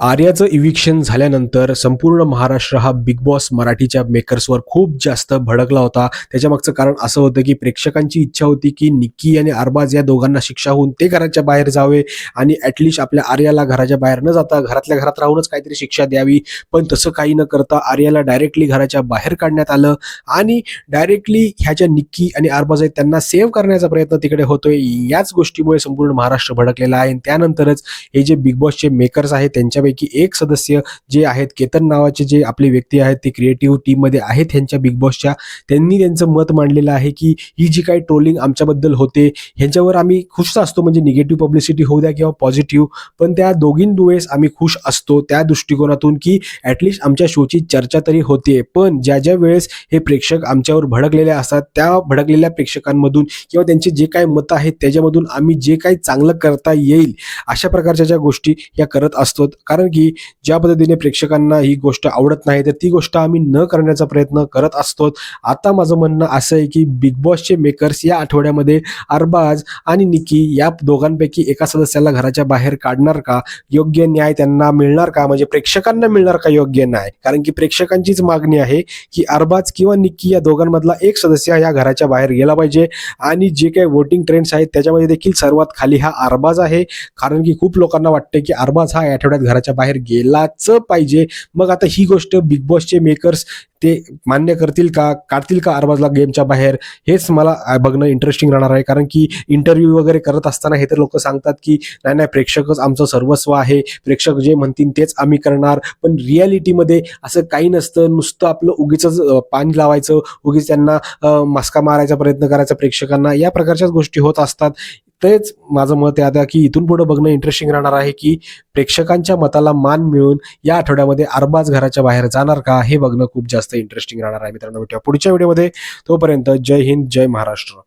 आर्याचं eviction झाल्यानंतर संपूर्ण महाराष्ट्र हा बिग बॉस मराठीच्या मेकर्सवर खूप जास्त भडकला होता. त्याच्यामागचं कारण असं होतं की प्रेक्षकांची इच्छा होती की निक्की आणि अरबाज या दोघांना शिक्षा होऊन ते घराच्या बाहेर जावे आणि ॲटलिस्ट आपल्या आर्याला घराच्या बाहेर न जाता घरातल्या घरात राहूनच काहीतरी शिक्षा द्यावी. पण तसं काही न करता आर्याला डायरेक्टली घराच्या बाहेर काढण्यात आलं आणि डायरेक्टली ह्या ज्या निक्की आणि अरबाज आहेत त्यांना सेव्ह करण्याचा प्रयत्न तिकडे होतोय. याच गोष्टीमुळे संपूर्ण महाराष्ट्र भडकलेला आहे. आणि त्यानंतरच हे जे बिग बॉसचे मेकर्स आहेत त्यांच्या त्यांच्यापैकी एक सदस्य जे आहेत केतन नावाचे जे आपले व्यक्ती आहेत ते क्रिएटिव्ह टीममध्ये आहेत ह्यांच्या बिग बॉसच्या त्यांनी त्यांचं मत मांडलेलं आहे की ही जी काही ट्रोलिंग आमच्याबद्दल होते ह्यांच्यावर आम्ही खुश असतो म्हणजे निगेटिव्ह पब्लिसिटी होऊ द्या किंवा पॉझिटिव्ह पण त्या दोघींदुवेस आम्ही खुश असतो त्या दृष्टिकोनातून की ॲटलिस्ट आमच्या शोची चर्चा तरी होते. पण ज्या ज्या वेळेस हे प्रेक्षक आमच्यावर भडकलेले असतात त्या भडकलेल्या प्रेक्षकांमधून किंवा त्यांचे जे काही मतं आहेत त्याच्यामधून आम्ही जे काही चांगलं करता येईल अशा प्रकारच्या ज्या गोष्टी या करत असतो. कारण कारण की ज्या पद्धतीने प्रेक्षकांना ही गोष्ट आवडत नाही तर ती गोष्ट आम्ही न करण्याचा प्रयत्न करत असतो आता माझं म्हणणं असं आहे की बिग बॉसचे मेकर्स या आठवड्यामध्ये अरबाज आणि निकी या दोघांपैकी एका सदस्याला घराच्या बाहेर काढणार का? योग्य न्याय त्यांना मिळणार का? म्हणजे प्रेक्षकांना मिळणार का योग्य न्याय? कारण की प्रेक्षकांचीच मागणी आहे की अरबाज किंवा निक्की या दोघांमधला एक सदस्य या घराच्या बाहेर गेला पाहिजे आणि जे काही वोटिंग ट्रेंड्स आहेत त्याच्यामध्ये देखील सर्वात खाली हा अरबाज आहे. कारण की खूप लोकांना वाटते की अरबाज हा या आठवड्यात घराच्या बाहेर गेलाच पाहिजे. मग आता ही गोष्ट बिग बॉसचे मेकर्स ते मान्य करतील का? काढतील का अरबाजला गेमच्या बाहेर? हेच मला बघणं इंटरेस्टिंग राहणार आहे. कारण की इंटरव्ह्यू वगैरे करत असताना हे तर लोक सांगतात की नाही नाही प्रेक्षकच आमचं सर्वस्व आहे. प्रेक्षक जे म्हणतील तेच आम्ही करणार. पण रियालिटीमध्ये असं काही नसतं. नुसतं आपलं उगीच पाणी लावायचं. उगीच त्यांना मास्का मारायचा प्रयत्न करायचा प्रेक्षकांना. या प्रकारच्याच गोष्टी होत असतात. तेच माझं मत आहे आता की इथून पुढे बघणं इंटरेस्टिंग राहणार आहे की प्रेक्षकांच्या मताला मान मिळून या आठवड्यामध्ये अरबाज घराच्या बाहेर जाणार का हे बघणं खूप जास्त इंटरेस्टिंग राहणार आहे मित्रांनो. भेटूया पुढच्या व्हिडिओमध्ये तोपर्यंत जय हिंद जय महाराष्ट्र.